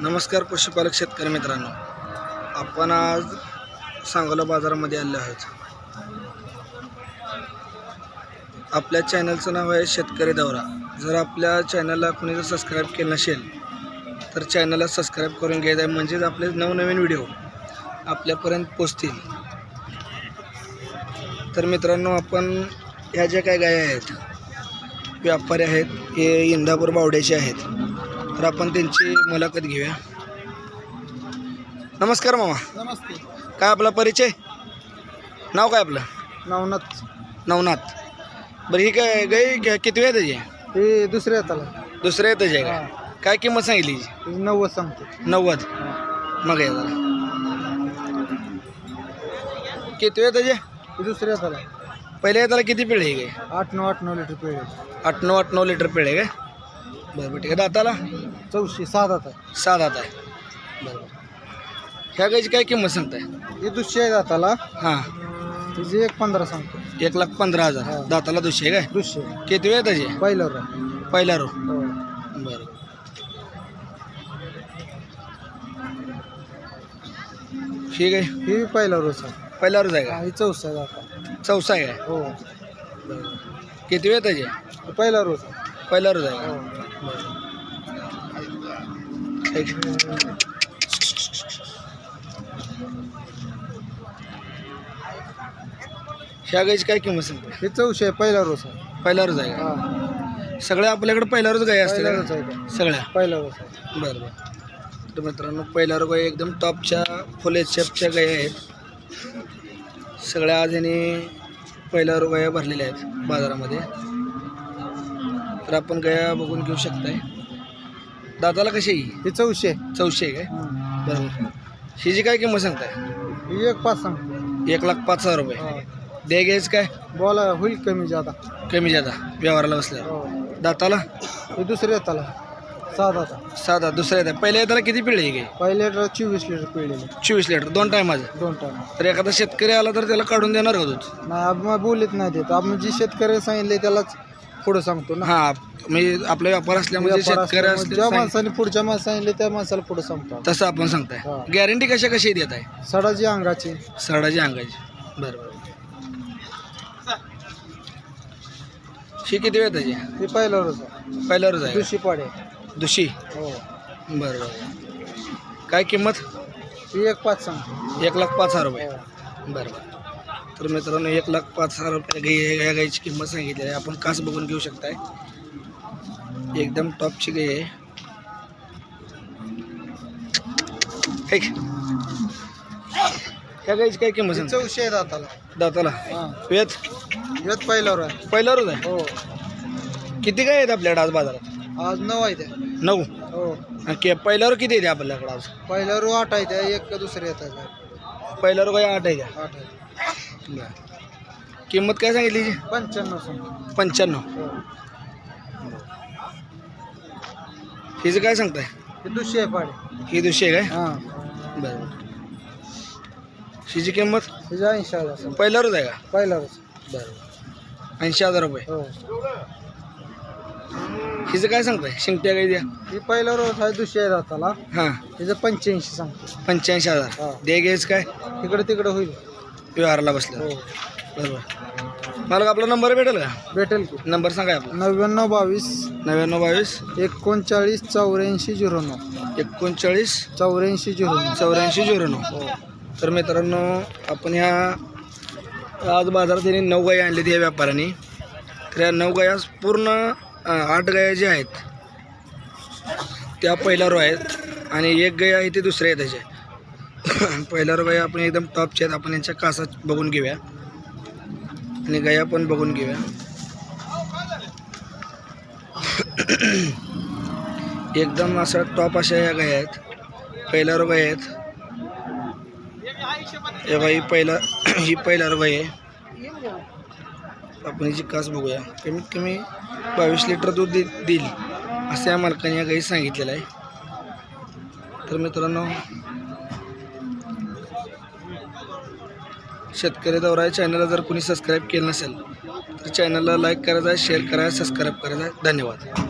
नमस्कार पशुपालक शेतकरी मित्रांनो. आपण आज सांगोला बाजारामध्ये आले आहोत. आपल्या चॅनलचं नाव आहे शेतकरी दौरा. जर आपल्या चॅनलला कुणी जर सबस्क्राईब केलं नसेल तर चॅनलला सबस्क्राईब करून घ्यायचं आहे म्हणजेच आपले नवनवीन व्हिडिओ आपल्यापर्यंत पोचतील तर मित्रांनो आपण ह्या ज्या काय गाय आहेत व्यापारी आहेत हे इंदापूर बावड्याचे आहेत. तर आपण त्यांची मुलाखत घेऊया. नमस्कार मामा. नमस्ते. काय आपला परिचय? नाव काय आपलं? नवनाथ. नवनाथ. बरं ही काय गाई घ्या- किती वेळ त्याची? हे दुसऱ्या हाताला. दुसऱ्या येताची आहे काय काय किंमत सांगितली हिची? नव्वद सांगतो. नव्वद. मग या जरा. किती वेळ त्याचे? हे दुसऱ्या हाताला पहिल्या येताला किती पिळे आहे आठ नऊ आठ नऊ लिटर पिळे आठ नऊ आठ नऊ लिटर पिळे काय? बरं बरं ठीक आहे. दाताला? चौशे सात आता. सहा दात आहे बरं बरं ह्या गायची काय किंमत सांगताय? हे दुसशे आहे दाताला. हां. तिचे एक पंधरा सांगतो. एक लाख पंधरा हजार. हा. दाताला दुसरे काय? दुसशे किती वेळ त्याचे? पहिल्यावर आहे. पहिला रो हो. बरं. ठीक आहे हे पहिल्यावरच आहे पहिला रोज आहे हा, का? हे चौसा आहे दाता. चौसा आहे काय हो. किती वेळ त्याचे? हे पहिला रोज आहे पहिला रोज आहे हो. का ठीक. ह्या गायची काय किंमत सांगते? हे चौशे आहे पहिला रोज आहे. पहिला रोज आहे हा. सगळ्या आपल्याकडे पहिला रोज गाय असते पहिला रोज का? आहे का? सगळ्या. पहिला रोज आहे. बरं बरं. तर मित्रांनो पहिल्या रोग एकदम टॉपच्या फुले शेपच्या गाय आहेत. सगळ्या आज यांनी पहिल्या रोग गाया भरलेल्या आहेत बाजारामध्ये. तर आपण गाया बघून घेऊ शकताय. दाताला कशी आहे? हे चौशे. चौशे आहे काय. बरोबर. हिची काय किंमत सांगताय? एक पाच सांगतो एक लाख पाच हजार रुपये. हो. दे घ्यायचं काय? बोला होईल कमी जादा. कमी जादा. व्यवहाराला बसल्यावर. हो. दाताला? हे दुसऱ्या सात आता. साधा दुसऱ्या येतात पहिल्या येताला किती पिढी आहे पहिल्या लिटर चोवीस लिटर पिळलेले. चोवीस लिटर. दोन टायमाचं दोन टाइम तर एखादा शेतकरी आला तर त्याला काढून देणार का दूध? नाही आपण बोलत नाही देत. आपण जी शेतकरी सांगितले त्यालाच पुढे सांगतो ना. हा मी आपला व्यापार असल्यामुळे व्यापार शेतकरी असल्यामुळे असले ज्या सांग- माणसाने पुढच्या माणसाने सांगितले त्या माणसाला पुढे सांगतो. तसं आपण सांगताय. गॅरंटी कशा कशी देत आहे? सडाची अंगाची. सडाची अंगाची. बरं बरं. ही किती वेळ त्याची? हे पहिला रोज आहे. पहिल्या रोज आहे दुशी पाडे. दुशी? हो. बरं बरं. काय किंमत? ही एक पाच सांगतो. एक लाख पाच हजार रुपये. हो. बरं बरं. तर मित्रांनो एक लाख पाच हजार रुपये गाई या गाईची किंमत सांगितली आहे. आपण कास बघून घेऊ शकताय. एकदम टॉपची गाई आहे. ह्या गाईची काय किंमत सांगता चौशे आहे दाताला. दाताला? वेत? हेच पहिल्यावर आहे. पहिला रोज आहे? हो. किती काय आहेत आपल्याकडे आज बाजारात? आज नऊ आहे नऊ? हो. आणि पहिल्यावर किती येते आपल्याकडे आज? पहिल्यावर आठ आहे त्या एक का दुसऱ्या येतात. पहिल्यावर काय आठ आहे त्या आठ आहे बरं. किंमत काय सांगितली? पंच्याण्णव पंच्याण्णव. हो. हिचं काय सांगताय? हे दुशी आहे पाडे. ही दुसरी आहे काय? हां. बरं हिची किंमत? हे ऐंशी हजार पहिला रोज आहे का? पहिल्यावरच. बरं ऐंशी हजार रुपये. हो. हिचं काय सांगताय? शिंगट्या काय द्या. ही पहिला रोज आहे दुसरी आहे दाताला हां. हिचं पंच्याऐंशी सांगतो पंच्याऐंशी हजार. हा. दे घ्यायचं काय? इकडे तिकडे होईल. व्यवहाराला बसलं. हो. बरोबर. मला आपला नंबर भेटेल का? भेटेल की. नंबर सांगा आपला. नव्याण्णव बावीस. नव्याण्णव बावीस. एकोणचाळीस चौऱ्याऐंशी झिरो नऊ. एकोणचाळीस चौऱ्याऐंशी झिरो नऊ. चौऱ्याऐंशी झिरो नऊ. हो. तर मित्रांनो आपण ह्या आज बाजारात त्यांनी नऊ गाई आणली या व्यापाऱ्यांनी. तर या नऊ गाया पूर्ण आठ गाया ज्या आहेत त्या पहिल्या रो आहेत. आणि एक गाय आहे ती दुसऱ्या आहे. त्याच्या पहिल्या रो गाया आपण एकदम टॉपच्या आहेत. आपण यांच्या कासा बघून घेऊया. आणि गया पण बघून घेऊया. एकदम असा टॉप अशा या गाया आहेत. पहिल्या रोग आहेत हे बाई पहिला ही पहिला रोग आहे. आपण हिची कास बघूया. कमीत कमी बावीस लिटर दूध दे देईल. असं या मालकाने या गाई सांगितलेलं आहे. तर मित्रांनो शेतकरी दौरा चॅनलला जर कोणी सबस्क्राईब केलं नसेल तर चॅनलला लाईक करायचं आहे शेअर करायचं सबस्क्राईब करायचं आहे धन्यवाद.